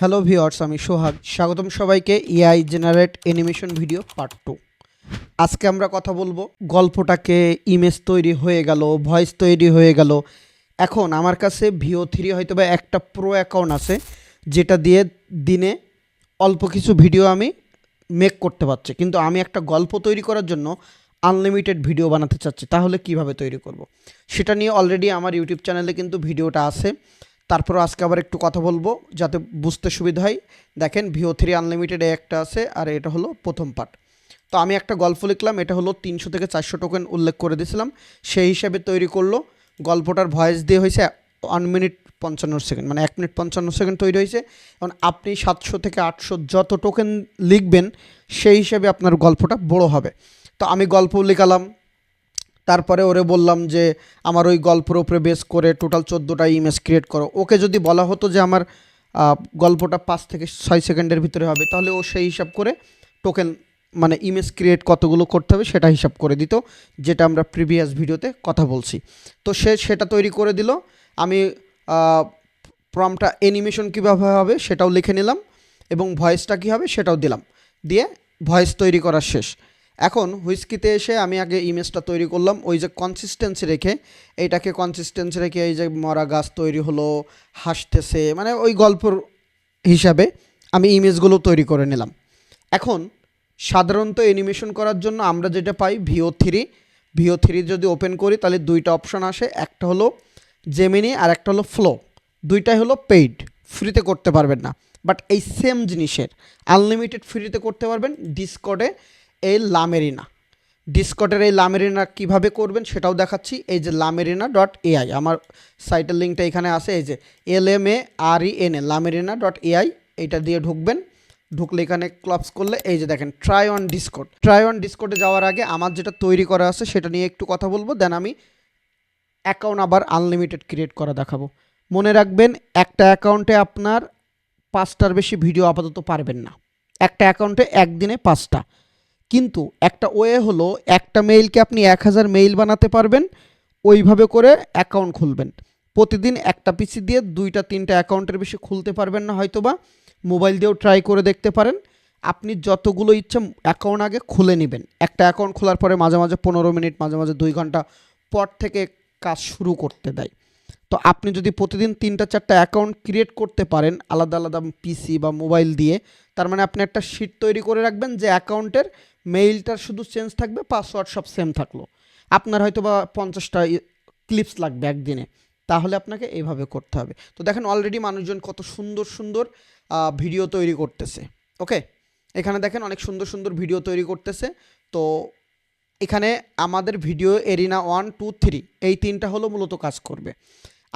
Hello viewers আমি সোহাগ। স্বাগতম সবাইকে AI generate animation video part two. আজকে আমরা কথা বলব গল্পটাকে ইমেজ তৈরি হয়ে গেল, ভয়েস তৈরি হয়ে গেল। এখন আমার কাছে ভিও থ্রি হয়তো বা একটা প্রো অ্যাকাউন্ট আছে, যেটা দিয়ে দিনে অল্প কিছু ভিডিও আমি মেক করতে পারছি। কিন্তু আমি একটা গল্প তৈরি করার জন্য আনলিমিটেড ভিডিও বানাতে চাচ্ছি, তাহলে কীভাবে তৈরি করব। সেটা নিয়ে অলরেডি আমার ইউটিউব চ্যানেলে কিন্তু ভিডিওটা আছে। তারপর আজকে আবার একটু কথা বলব, যাতে বুঝতে সুবিধা হয়। দেখেন ভিও থ্রি আনলিমিটেড একটা আছে, আর এটা হলো প্রথম পার্ট তো আমি একটা গল্প লিখলাম, এটা হলো তিনশো থেকে চারশো টোকেন উল্লেখ করে দিয়েছিলাম। সেই হিসাবে তৈরি করল। গল্পটার ভয়েস দিয়ে হয়েছে ওয়ান মিনিট পঞ্চান্ন সেকেন্ড মানে এক মিনিট পঞ্চান্ন সেকেন্ড তৈরি হয়েছে। এবং আপনি সাতশো থেকে আটশো যত টোকেন লিখবেন, সেই হিসাবে আপনার গল্পটা বড় হবে। তো আমি গল্প লিখালাম তারপরে ওরে বললাম যে, আমার ওই গল্পের উপরে বেস করে টোটাল চোদ্দোটা ইমেজ ক্রিয়েট করো। ওকে যদি বলা হতো যে, আমার গল্পটা পাঁচ থেকে ছয় সেকেন্ডের ভিতরে হবে, তাহলে ও সেই হিসাব করে টোকেন মানে ইমেজ ক্রিয়েট কতগুলো করতে হবে সেটা হিসাব করে দিত, যেটা আমরা প্রিভিয়াস ভিডিওতে কথা বলছি। তো সে সেটা তৈরি করে দিল। আমি প্রমটা অ্যানিমেশন কীভাবে হবে সেটাও লিখে নিলাম এবং ভয়েসটা কী হবে সেটাও দিলাম। দিয়ে ভয়েস তৈরি করা শেষ। এখন হুইস্কিতে এসে আমি আগে ইমেজটা তৈরি করলাম, ওই যে কনসিস্টেন্সি রেখে, এইটাকে কনসিস্টেন্সি রেখে এই যে মরা গাছ তৈরি হলো, হাসতেছে মানে ওই গল্পর হিসাবে আমি ইমেজগুলো তৈরি করে নিলাম। এখন সাধারণত অ্যানিমেশন করার জন্য আমরা যেটা পাই ভিও থ্রি ভিও থ্রি যদি ওপেন করি, তাহলে দুইটা অপশন আসে, একটা হলো জেমিনি আর একটা হলো ফ্লো দুইটাই হলো পেইড ফ্রিতে করতে পারবেন না। বাট এই সেম জিনিসের আনলিমিটেড ফ্রিতে করতে পারবেন ডিসকর্ডে এই লামেরিনা। ডিসকটের এই লামেরিনা কীভাবে করবেন সেটাও দেখাচ্ছি। এই যে লামেরিনা ডট এআই আমার সাইটের লিঙ্কটা এখানে আছে। এই যে L M A R E N A LMArena dot AI এইটা দিয়ে ঢুকবেন। ঢুকলে এখানে ক্লপস করলে, এই যে দেখেন try on Discord try on ডিসকোডে যাওয়ার আগে আমার যেটা তৈরি করা আছে সেটা নিয়ে একটু কথা বলব দেন আমি অ্যাকাউন্ট আবার আনলিমিটেড ক্রিয়েট করা দেখাবো। মনে রাখবেন, একটা অ্যাকাউন্টে আপনার পাঁচটার বেশি ভিডিও আপাতত পারবেন না। একটা অ্যাকাউন্টে একদিনে পাঁচটা। কিন্তু একটা ওয়ে হলো একটা মেইলকে আপনি এক হাজার মেইল বানাতে পারবেন, ওইভাবে করে অ্যাকাউন্ট খুলবেন। প্রতিদিন একটা পিসি দিয়ে দুইটা, তিনটা অ্যাকাউন্টের বেশি খুলতে পারবেন না হয়তোবা, মোবাইল দিয়েও ট্রাই করে দেখতে পারেন। আপনি যতগুলো ইচ্ছা অ্যাকাউন্ট আগে খুলে নেবেন। একটা অ্যাকাউন্ট খোলার পরে মাঝে মাঝে পনেরো মিনিট, মাঝে মাঝে দুই ঘণ্টা পর থেকে কাজ শুরু করতে দেয়। তো আপনি যদি প্রতিদিন তিনটা, চারটা অ্যাকাউন্ট ক্রিয়েট করতে পারেন, আলাদা আলাদা পিসি বা মোবাইল দিয়ে, তার মানে আপনি একটা শিট তৈরি করে রাখবেন যে অ্যাকাউন্টের মেইলটার শুধু চেঞ্জ থাকবে পাসওয়ার্ড সব সেম থাকল। আপনার হয়তো বা পঞ্চাশটা ক্লিপস লাগবে একদিনে। তাহলে আপনাকে এইভাবে করতে হবে। তো দেখেন অলরেডি মানুষজন কত সুন্দর সুন্দর ভিডিও তৈরি করতেছে। ওকে এখানে দেখেন অনেক সুন্দর সুন্দর ভিডিও তৈরি করতেছে। তো এখানে আমাদের video arena one two three এই তিনটা হলো মূলত কাজ করবে।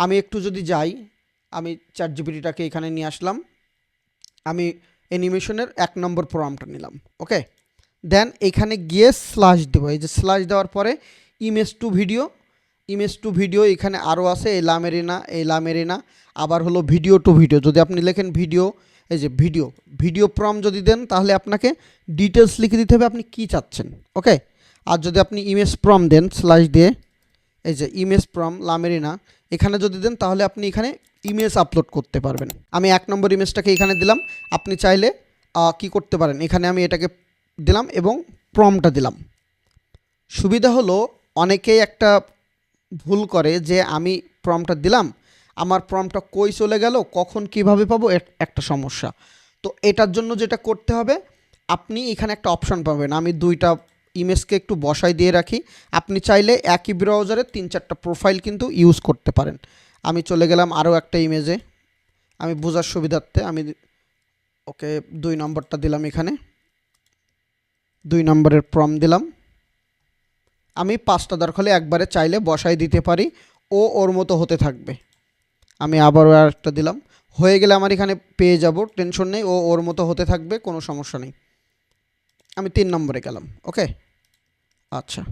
আমি একটু যদি যাই, আমি চার জিবিটাকে এখানে নিয়ে আসলাম। আমি অ্যানিমেশনের এক নম্বর প্রোগ্রামটা নিলাম। ওকে দেন এখানে গিয়ে স্লাশ দেবো। এই যে স্লাশ দেওয়ার পরে image to video image to video এখানে আরও আছে, এই লামেরিনা এই লামেরিনা, আবার হলো ভিডিও টু ভিডিও যদি আপনি লেখেন ভিডিও এই যে ভিডিও ভিডিও প্রম যদি দেন, তাহলে আপনাকে ডিটেলস লিখে দিতে হবে আপনি কী চাচ্ছেন ওকে আর যদি আপনি ইমেজ প্রম দেন স্লাশ দিয়ে, এই যে ইমেজ প্রম লামেরিনা, এখানে যদি দেন, তাহলে আপনি এখানে ইমেজ আপলোড করতে পারবেন। আমি এক নম্বর ইমেজটাকে এখানে দিলাম, আপনি চাইলে কি করতে পারেন? এখানে আমি এটাকে দিলাম এবং প্রমটা দিলাম। সুবিধা হলো অনেকেই একটা ভুল করে যে আমি প্রমটা দিলাম, আমার প্রমটা কই চলে গেল, কখন কীভাবে পাবো একটা সমস্যা। তো এটার জন্য যেটা করতে হবে, আপনি এখানে একটা অপশন পাবেন। আমি দুইটা ইমেজকে একটু বসাই দিয়ে রাখি। আপনি চাইলে একই ব্রাউজারে তিন চারটা প্রোফাইল কিন্তু ইউজ করতে পারেন। আমি চলে গেলাম আরও একটা ইমেজে আমি বোঝার সুবিধার্থে আমি ওকে দুই নম্বরটা দিলাম এখানে। দুই নম্বরের প্রম দিলাম। আমি পাঁচটা দরকার হলে একবারে চাইলে বসাই দিতে পারি। ও ওর মতো হতে থাকবে। আমি আবারও আরেকটা দিলাম। হয়ে গেলে আমার এখানে পেয়ে যাব টেনশন নেই, ও ওর মতো হতে থাকবে, কোনো সমস্যা নেই। আমি তিন নম্বরে গেলাম ওকে আচ্ছা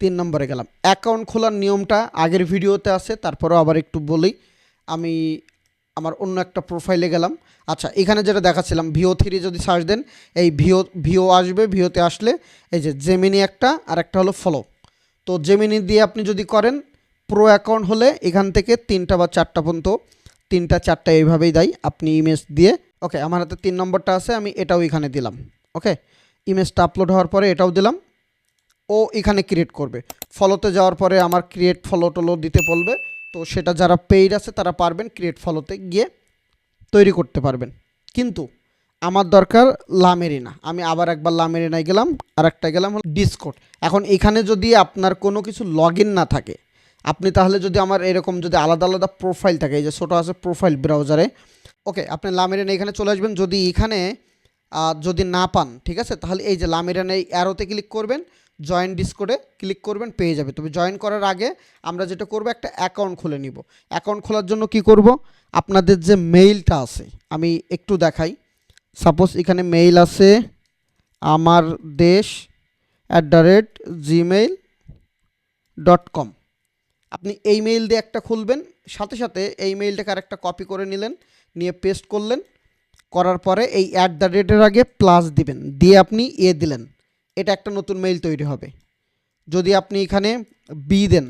তিন নম্বরে গেলাম। অ্যাকাউন্ট খোলার নিয়মটা আগের ভিডিওতে আছে, তারপরেও আবার একটু বলি। আমি আমার অন্য একটা প্রোফাইলে গেলাম। আচ্ছা এখানে যেটা দেখাচ্ছিলাম ভিও থ্রি যদি সার্চ দেন, এই ভিও ভিও আসবে ভিওতে আসলে এই যে জেমিনি একটা, আর একটা হলো ফলো তো জেমিনি দিয়ে আপনি যদি করেন প্রো অ্যাকাউন্ট হলে এখান থেকে তিনটা বা চারটা পর্যন্ত, তিনটা, চারটা এইভাবেই দেয় আপনি ইমেজ দিয়ে। ওকে আমার হাতে তিন নম্বরটা আছে, আমি এটাও এখানে দিলাম। ওকে ইমেজটা আপলোড হওয়ার পরে এটাও দিলাম। ও এখানে ক্রিয়েট করবে। ফলোতে যাওয়ার পরে আমার ক্রিয়েট ফলো টলো দিতে বলবে। তো সেটা যারা পেইড আছে তারা পারবেন ক্রিয়েট ফলোতে গিয়ে তৈরি করতে পারবেন। কিন্তু আমার দরকার লামেরিনা আমি আবার একবার লামেরিনায় গেলাম আর একটা গেলাম হলো ডিসকোড এখন এখানে যদি আপনার কোনো কিছু লগ না থাকে, আপনি তাহলে যদি আমার এরকম যদি আলাদা আলাদা প্রোফাইল থাকে, এই যে ছোটো আছে প্রোফাইল ব্রাউজারে ওকে আপনি লামেরিনা এখানে চলে আসবেন। যদি এখানে যদি না পান, ঠিক আছে? তাহলে এই যে লামেরিনা এই অ্যারোতে ক্লিক করবেন জয়েন ডিসকোডে ক্লিক করবেন, পেয়ে যাবে। তবে জয়েন করার আগে আমরা যেটা করব, একটা অ্যাকাউন্ট খুলে নিব। অ্যাকাউন্ট খোলার জন্য কি করব? আপনাদের যে মেইলটা আছে, আমি একটু দেখাই। সাপোজ এখানে মেইল আছে আমার দেশ at the rate Gmail dot com আপনি এই মেইল দিয়ে একটা খুলবেন, সাথে সাথে এই মেইলটাকে আরেকটা কপি করে নিলেন, নিয়ে পেস্ট করলেন। করার পরে এই অ্যাট দ্য রেটের আগে প্লাস দিবেন। দিয়ে আপনি এ দিলেন। এটা একটা নতুন মেইল তৈরি হবে। যদি আপনি এখানে বি দেন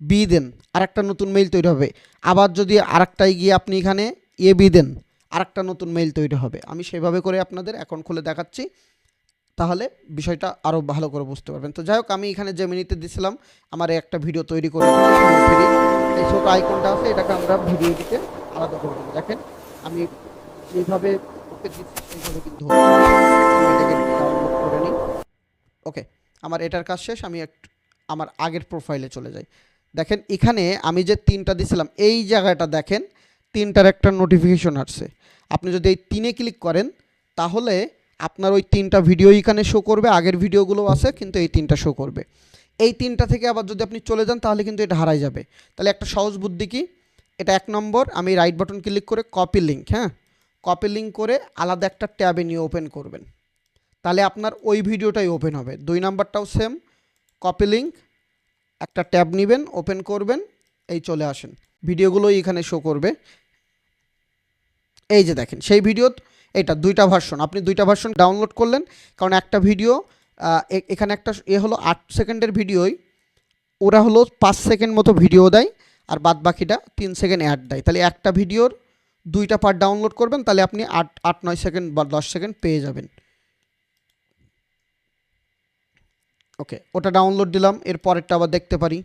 বি দেন, আরেকটা নতুন মেইল তৈরি হবে। আবার যদি আরেকটায় গিয়ে আপনি এখানে এ বি দেন, আরেকটা নতুন মেইল তৈরি হবে। আমি সেভাবে করে আপনাদের অ্যাকাউন্ট খুলে দেখাচ্ছি, তাহলে বিষয়টা আরও ভালো করে বুঝতে পারবেন। তো যাই হোক, আমি এখানে জেমিনিতে দিছিলাম, আমার একটা ভিডিও তৈরি করে করে। এই ছোট আইকনটা আছে, এটাকে আমরা ভিডিও দিতে আলাদা করে দেবো। দেখেন, আমি যেভাবে ওকে দিচ্ছি সেইভাবে কিন্তু ওকে আমার এটার কাজ শেষ, আমি একটু আমার আগের প্রোফাইলে চলে যাই। দেখেন, এখানে আমি যে তিনটা দিছিলাম, এই জায়গাটা দেখেন, তিনটার একটা নোটিফিকেশন আসছে। আপনি যদি এই তিনে ক্লিক করেন, তাহলে আপনার ওই তিনটা ভিডিও এখানে শো করবে, আগের ভিডিওগুলো আছে, কিন্তু এই তিনটা শো করবে। এই তিনটা থেকে আবার যদি আপনি চলে যান, তাহলে কিন্তু এটা হারাই যাবে। তাহলে একটা সহজ বুদ্ধি কি? এটা এক নম্বর, আমি রাইট বাটন ক্লিক করে কপি লিঙ্ক হ্যাঁ? কপি লিঙ্ক করে আলাদা একটা ট্যাবে নিয়ে ওপেন করবেন। তাহলে আপনার ওই ভিডিওটাই ওপেন হবে। দুই নাম্বারটাও সেম কপি লিঙ্ক একটা ট্যাব নেবেন ওপেন করবেন, এই চলে আসেন। ভিডিওগুলো এখানে শো করবে। এই যে দেখেন, সেই ভিডিও, এটা দুইটা ভার্সন আপনি দুইটা ভার্সন ডাউনলোড করলেন, কারণ একটা ভিডিও এখানে একটা এ হলো আট সেকেন্ডের ভিডিওই, ওরা হলো পাঁচ সেকেন্ড মতো ভিডিও দেয়, আর বাদ বাকিটা তিন সেকেন্ড অ্যাড দেয়। তাহলে একটা ভিডিওর দুইটা পার্ট ডাউনলোড করবেন, তাহলে আপনি আট আট, নয় সেকেন্ড বা দশ সেকেন্ড পেয়ে যাবেন। ওকে, ওটা ডাউনলোড দিলাম এর পরেরটা আবার দেখতে পারি।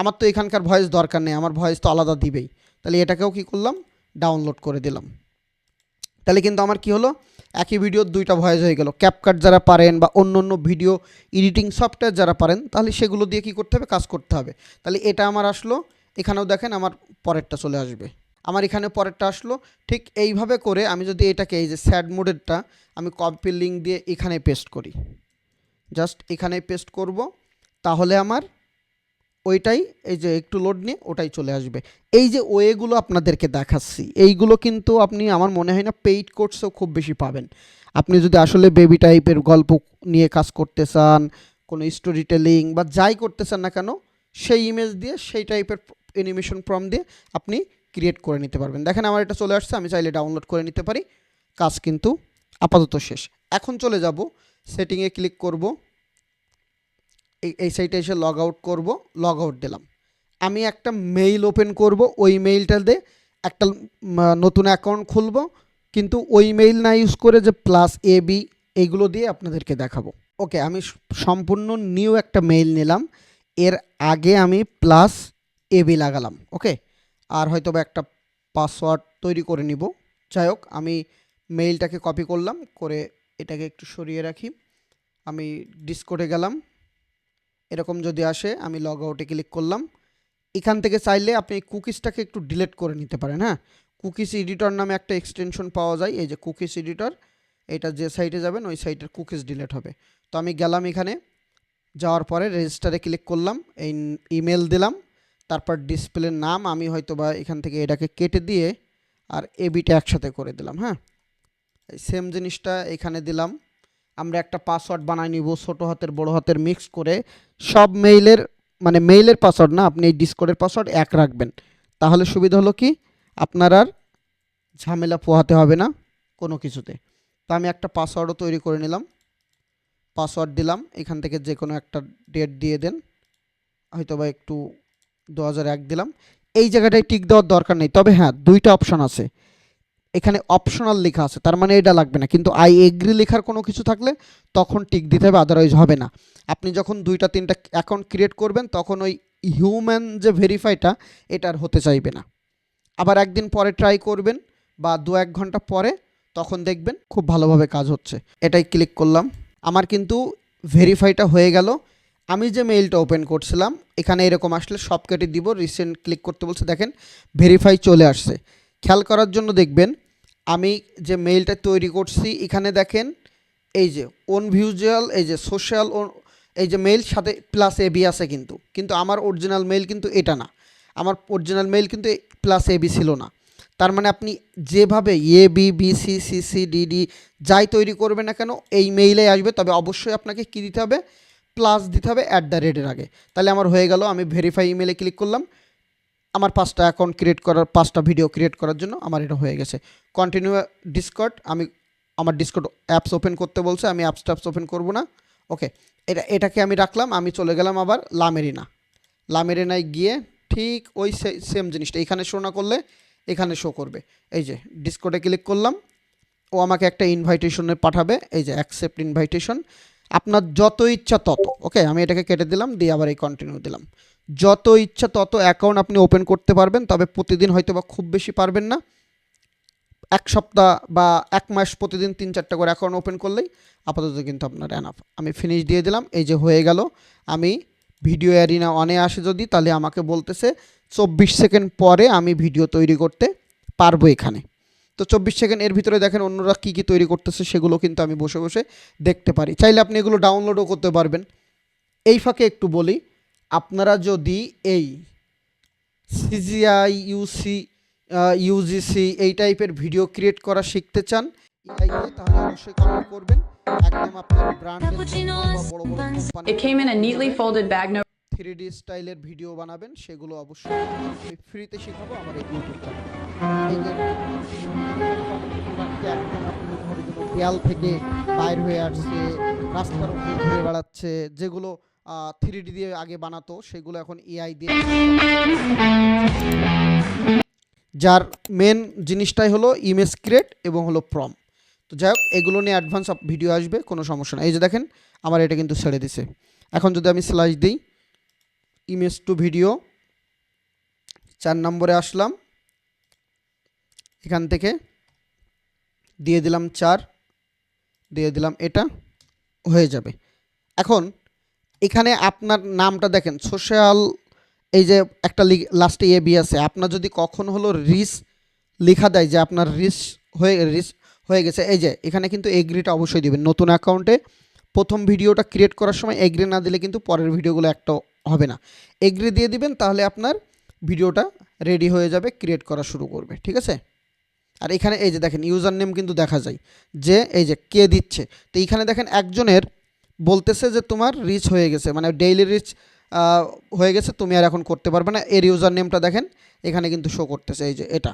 আমার তো এখানকার ভয়েস দরকার নেই, আমার ভয়েস তো আলাদা দিবেই। তাহলে এটাকেও কি করলাম? ডাউনলোড করে দিলাম। তাহলে কিন্তু আমার কি হলো? একই ভিডিওর দুইটা ভয়েস হয়ে গেল। ক্যাপকাট যারা পারেন বা অন্য অন্য ভিডিও এডিটিং সফটওয়্যার যারা পারেন, তাহলে সেগুলো দিয়ে কি করতে হবে? কাজ করতে হবে। তাহলে এটা আমার আসলো। এখানেও দেখেন আমার পরেরটা চলে আসবে। আমার এখানে পরেরটা আসলো। ঠিক এইভাবে করে আমি যদি এটাকে এই যে স্যাড মোডেরটা আমি কপি লিঙ্ক দিয়ে এখানে পেস্ট করি। জাস্ট এখানে পেস্ট করব, তাহলে আমার ওইটাই, এই যে একটু লোড নিয়ে ওটাই চলে আসবে। এই যে ওয়েগুলো আপনাদেরকে দেখাচ্ছি, এইগুলো কিন্তু আপনি, আমার মনে হয় না পেইড কোর্সেও খুব বেশি পাবেন। আপনি যদি আসলে বেবি টাইপের গল্প নিয়ে কাজ করতে চান, কোনো স্টোরি টেলিং বা যাই করতে চান না কেন, সেই ইমেজ দিয়ে, সেই টাইপের অ্যানিমেশন ফর্ম দিয়ে আপনি ক্রিয়েট করে নিতে পারবেন। দেখেন আমার এটা চলে আসছে, আমি চাইলে ডাউনলোড করে নিতে পারি। কাজ কিন্তু আপাতত শেষ। এখন চলে যাব সেটিংয়ে ক্লিক করব। এই সাইটে এসে লগ আউট করব। লগ আউট দিলাম। আমি একটা মেইল ওপেন করব। ওই মেইলটা দিয়ে একটা নতুন অ্যাকাউন্ট খুলব। কিন্তু ওই মেইল না ইউজ করে যে প্লাস এ বি এইগুলো দিয়ে আপনাদেরকে দেখাবো। ওকে আমি সম্পূর্ণ নিউ একটা মেইল নিলাম। এর আগে আমি প্লাস এ বি লাগালাম। ওকে আর হয়তো বা একটা পাসওয়ার্ড তৈরি করে নিব। যাই হোক, আমি মেইলটাকে কপি করলাম। করে এটাকে একটু সরিয়ে রাখি। আমি ডিসকোডে গেলাম। এরকম যদি আসে, আমি লগ আউটে ক্লিক করলাম। এখান থেকে চাইলে আপনি কুকিজটাকে একটু ডিলেট করে নিতে পারেন হ্যাঁ? কুকিজ এডিটর নামে একটা এক্সটেনশন পাওয়া যায়, এই যে কুকিজ এডিটর এটা যে সাইটে যাবেন, ওই সাইটের কুকিজ ডিলেট হবে। তো আমি গেলাম এখানে। যাওয়ার পরে রেজিস্টারে ক্লিক করলাম। এই ইমেল দিলাম। তারপর ডিসপ্লের নাম আমি হয়তো বা এখান থেকে এটাকে কেটে দিয়ে আর এবিটা একসাথে করে দিলাম হ্যাঁ? এই সেম জিনিসটা এখানে দিলাম। আমরা একটা পাসওয়ার্ড বানাই নিব, ছোটো হাতের, বড় হাতের মিক্স করে। সব মেইলের মানে মেইলের পাসওয়ার্ড না, আপনি এই ডিসকোডের পাসওয়ার্ড এক রাখবেন। তাহলে সুবিধা হলো কি? আপনার আর ঝামেলা পোহাতে হবে না কোনো কিছুতে। তো আমি একটা পাসওয়ার্ডও তৈরি করে নিলাম। পাসওয়ার্ড দিলাম, এখান থেকে যে কোনো একটা ডেট দিয়ে দেন। হয়তো বা একটু দু হাজার এক দিলাম। এই জায়গাটায় টিক দেওয়ার দরকার নেই। তবে হ্যাঁ দুইটা অপশন আছে। এখানে অপশনাল লেখা আছে, তার মানে এটা লাগবে না। কিন্তু আই এগ্রি লেখার কোনো কিছু থাকলে তখন টিক দিতে হবে আদারওয়াইজ হবে না। আপনি যখন দুইটা, তিনটা অ্যাকাউন্ট ক্রিয়েট করবেন, তখন ওই হিউম্যান যে ভেরিফাইটা এটা আর হতে চাইবে না। আবার একদিন পরে ট্রাই করবেন, বা দু এক ঘণ্টা পরে, তখন দেখবেন খুব ভালোভাবে কাজ হচ্ছে। এটাই ক্লিক করলাম। আমার কিন্তু ভেরিফাইটা হয়ে গেল। আমি যে মেইলটা ওপেন করছিলাম, এখানে এরকম আসলে সব কেটে দিব রিসেন্ট ক্লিক করতে বলছে, দেখেন ভেরিফাই চলে আসছে। খেয়াল করার জন্য দেখবেন আমি যে মেইলটা তৈরি করছি, এখানে দেখেন, এই যে ওন ভিউজুয়াল এই যে সোশ্যাল এই যে মেইল সাথে প্লাস এবি আছে কিন্তু। কিন্তু আমার অরিজিনাল মেইল কিন্তু এটা না। আমার অরিজিনাল মেইল কিন্তু প্লাস এবি ছিল না। তার মানে আপনি যেভাবে A B B C C C D D যাই তৈরি করবেন না কেন, এই মেইলে আসবে। তবে অবশ্যই আপনাকে কী দিতে হবে? প্লাস দিতে হবে অ্যাট দ্য রেটের আগে। তাহলে আমার হয়ে গেল, আমি ভেরিফাই ইমেলে ক্লিক করলাম। আমার পাঁচটা অ্যাকাউন্ট ক্রিয়েট করার, পাঁচটা ভিডিও ক্রিয়েট করার জন্য আমার এটা হয়ে গেছে। কন্টিনিউ ডিসকট আমি আমার ডিসকট অ্যাপস ওপেন করতে বলছে, আমি অ্যাপস ট্যাপস ওপেন করব না। ওকে এটা, এটাকে আমি রাখলাম, আমি চলে গেলাম আবার লামেরিনা। লামেরিনায় গিয়ে ঠিক ওই সেম জিনিসটা, এখানে শো না করলে এখানে শো করবে। এই যে ডিসকোডে ক্লিক করলাম, ও আমাকে একটা ইনভাইটেশনে পাঠাবে, এই যে অ্যাকসেপ্ট ইনভাইটেশন আপনার যত ইচ্ছা তত, ওকে? আমি এটাকে কেটে দিলাম, দিয়ে আবার এই কন্টিনিউ দিলাম। যত ইচ্ছা তত অ্যাকাউন্ট আপনি ওপেন করতে পারবেন, তবে প্রতিদিন হয়তো বা খুব বেশি পারবেন না। এক সপ্তাহ বা এক মাস প্রতিদিন তিন চারটা করে অ্যাকাউন্ট ওপেন করলেই আপাতত কিন্তু আপনার অ্যানাফ আমি ফিনিশ দিয়ে দিলাম, এই যে হয়ে গেল। আমি ভিডিও অ্যারিনা অনে আসে যদি, তাহলে আমাকে বলতেছে, চব্বিশ সেকেন্ড পরে আমি ভিডিও তৈরি করতে পারব এখানে। তো চব্বিশ সেকেন্ড এর ভিতরে দেখেন অন্যরা কী কী তৈরি করতেছে সেগুলো কিন্তু আমি বসে বসে দেখতে পারি। চাইলে আপনি এগুলো ডাউনলোডও করতে পারবেন। এই ফাঁকে একটু বলি আপনারা যদি এই সিজিআই ইউসি ইউজিসি এই টাইপের ভিডিও ক্রিয়েট করা শিখতে চান তাহলে অবশ্যই কমেন্ট করবেন। একদম আপনার ব্র্যান্ডের বড় বড় It came in a neatly folded bag, three D স্টাইলের ভিডিও বানাবেন, সেগুলো অবশ্যই ফ্রিতে শেখাবো আমার এই ইউটিউব চ্যানেলে থেকে বাইর হয়ে আসছে, রাস্তার উপরে ঘুরে বেড়াচ্ছে, যেগুলো থ্রি ডি দিয়ে আগে বানাতো, সেগুলো এখন এআই দিয়ে যার মেন জিনিসটাই হলো ইমেজ ক্রিয়েট এবং হলো প্রম তো যাই হোক, এগুলো নিয়ে অ্যাডভান্স ভিডিও আসবে, কোনো সমস্যা না এই যে দেখেন, আমার এটা কিন্তু ছেড়ে দিছে। এখন যদি আমি স্লাইস দিই ইমেজ টু ভিডিও। চার নম্বরে আসলাম। এখান থেকে দিয়ে দিলাম চার, দিয়ে দিলাম এটা, হয়ে যাবে। এখন এখানে আপনার নামটা দেখেন, সোশ্যাল, এই যে একটা লাস্টে এ বি আছে। আপনার যদি কখন হলো রিস লেখা দেয় যে আপনার রিস হয়ে রিস হয়ে গেছে, এই যে এখানে কিন্তু এগ্রিটা অবশ্যই দিবেন। নতুন অ্যাকাউন্টে প্রথম ভিডিওটা ক্রিয়েট করার সময় এগ্রি না দিলে কিন্তু পরের ভিডিওগুলো একটা হবে না। এগ্রি দিয়ে দিবেন, তাহলে আপনার ভিডিওটা রেডি হয়ে যাবে ক্রিয়েট করা শুরু করবে, ঠিক আছে? আর এখানে এই যে দেখেন ইউজার নেম কিন্তু দেখা যায়, যে এই যে কে দিচ্ছে, তো এইখানে দেখেন একজনের বলতেছে যে তোমার রিচ হয়ে গেছে মানে ডেইলি রিচ হয়ে গেছে, তুমি আর এখন করতে পারবে না, এর ইউজার নেমটা দেখেন, এখানে কিন্তু শো করতেছে, এই যে এটা।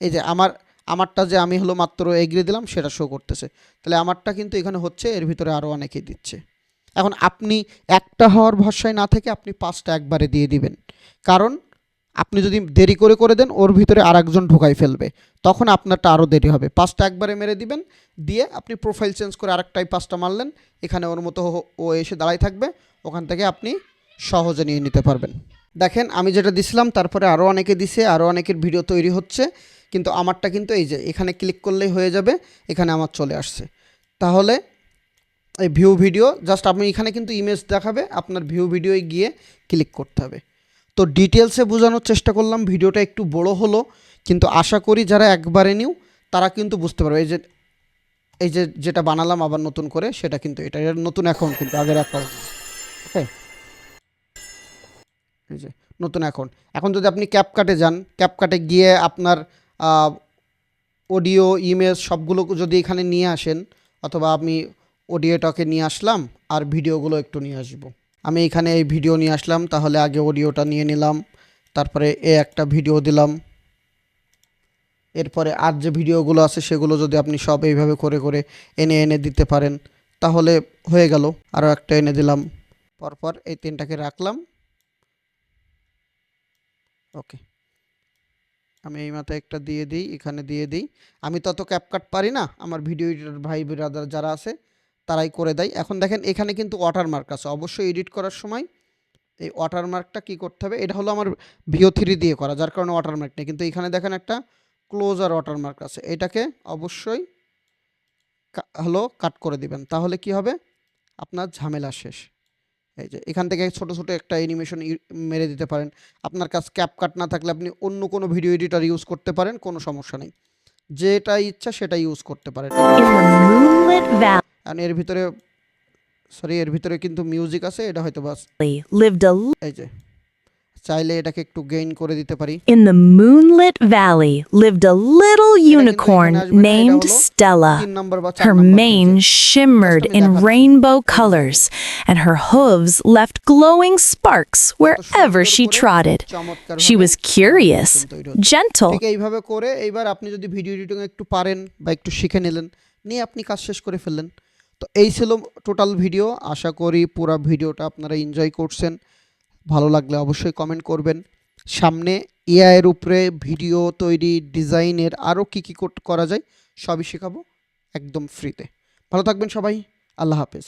এই যে আমার আমারটা যে আমি হলো মাত্র এগিয়ে দিলাম, সেটা শো করতেছে। তাহলে আমারটা কিন্তু এখানে হচ্ছে, এর ভিতরে আরও অনেকেই দিচ্ছে। এখন আপনি একটা হওয়ার ভরসায় না থেকে আপনি পাঁচটা একবারে দিয়ে দিবেন। কারণ আপনি যদি দেরি করে করে দেন, ওর ভিতরে আর একজন ঢুকাই ফেলবে। তখন আপনারটা আরও দেরি হবে। পাঁচটা একবারে মেরে দিবেন, দিয়ে আপনি প্রোফাইল চেঞ্জ করে আরেকটাই পাঁচটা মারলেন, এখানে ওর মতো ও- এসে দাঁড়াই থাকবে। ওখান থেকে আপনি সহজে নিয়ে নিতে পারবেন। দেখেন, আমি যেটা দিছিলাম, তারপরে আরও অনেকে দিছে আরও অনেকের ভিডিও তৈরি হচ্ছে। কিন্তু আমারটা কিন্তু এই যে, এখানে ক্লিক করলেই হয়ে যাবে, এখানে আমার চলে আসছে। তাহলে এই ভিউ ভিডিও জাস্ট আপনি এখানে কিন্তু ইমেজ দেখাবে, আপনার ভিউ ভিডিওয় গিয়ে ক্লিক করতে হবে। তো ডিটেলসে বোঝানোর চেষ্টা করলাম ভিডিওটা একটু বড় হলো, কিন্তু আশা করি যারা একবারে নিউ তারা কিন্তু বুঝতে পারবে। এই যে এই যে যেটা বানালাম আবার নতুন করে, সেটা কিন্তু এটা নতুন অ্যাকাউন্ট কিন্তু, আগের অ্যাকাউন্ট ওকে এই যে, নতুন অ্যাকাউন্ট এখন যদি আপনি ক্যাপকাটে যান ক্যাপকাটে গিয়ে আপনার অডিও ইমেজ সবগুলো যদি এখানে নিয়ে আসেন, অথবা আমি অডিওটাকে নিয়ে আসলাম আর ভিডিওগুলো একটু নিয়ে আসব। আমি এখানে এই ভিডিও নিয়ে আসলাম, তাহলে আগে অডিওটা নিয়ে নিলাম, তারপরে এ একটা ভিডিও দিলাম। এরপরে আর যে ভিডিওগুলো আছে, সেগুলো যদি আপনি সব এইভাবে করে করে এনে এনে দিতে পারেন, তাহলে হয়ে গেল। আরও একটা এনে দিলাম। পরপর এই তিনটাকে রাখলাম। ওকে। আমি এই মাথায় একটা দিয়ে দিই, এখানে দিয়ে দিই। আমি তত ক্যাপকাট পারি না, আমার ভিডিও এডিটর ভাই ব্রাদার যারা আছে, তারাই করে দেয়। এখন দেখেন, এখানে কিন্তু ওয়াটারমার্ক আছে। অবশ্যই এডিট করার সময় এই ওয়াটারমার্কটা কি করতে হবে, এটা হলো আমার ভিও থ্রি দিয়ে করা, যার কারণে ওয়াটারমার্ক নেই। কিন্তু এখানে দেখেন একটা ক্লোজার ওয়াটারমার্ক আছে। এটাকে অবশ্যই হলো কাট করে দিবেন। তাহলে কি হবে? আপনার ঝামেলা শেষ। এই যে এখান থেকে ছোট ছোট একটা অ্যানিমেশন মেরে দিতে পারেন। আপনার কাছে ক্যাপ কাট না থাকলে আপনি অন্য কোনো ভিডিও এডিটর ইউজ করতে পারেন কোনো সমস্যা নেই। যেটা ইচ্ছা সেটা ইউজ করতে পারেন। এর ভিতরে সরি এর ভিতরে কিন্তু মিউজিক আছে এটা হয়তো বাস এই যে চাইলে এটাকে একটু গেইন করে দিতে পারি in the moonlit valley lived a little কিন্তু unicorn এখানে আসবে না, এটা named হলো Stella. তিন নম্বর বা চার Her নম্বর mane পেজে। shimmered আমি in দেখাচ্ছি। rainbow colors, and her hooves left glowing sparks কত wherever সুন্দর she করে trotted. চমৎকারভাবে She was curious, animation তৈরি হচ্ছে। gentle, ঠিক এইভাবে করে এইবার আপনি যদি ভিডিও এডিটিং একটু পারেন বা একটু শিখে নিলেন নিয়ে আপনি কাজ শেষ করে ফেললেন তো এই ছিল টোটাল ভিডিও আশা করি পুরো ভিডিওটা আপনারা এনজয় করছেন ভালো লাগলে অবশ্যই কমেন্ট করবেন। সামনে এআইয়ের উপরে ভিডিও তৈরি, ডিজাইনের আরও কী কী করা যায়, সবই শেখাবো একদম ফ্রিতে ভালো থাকবেন সবাই, আল্লাহ হাফেজ।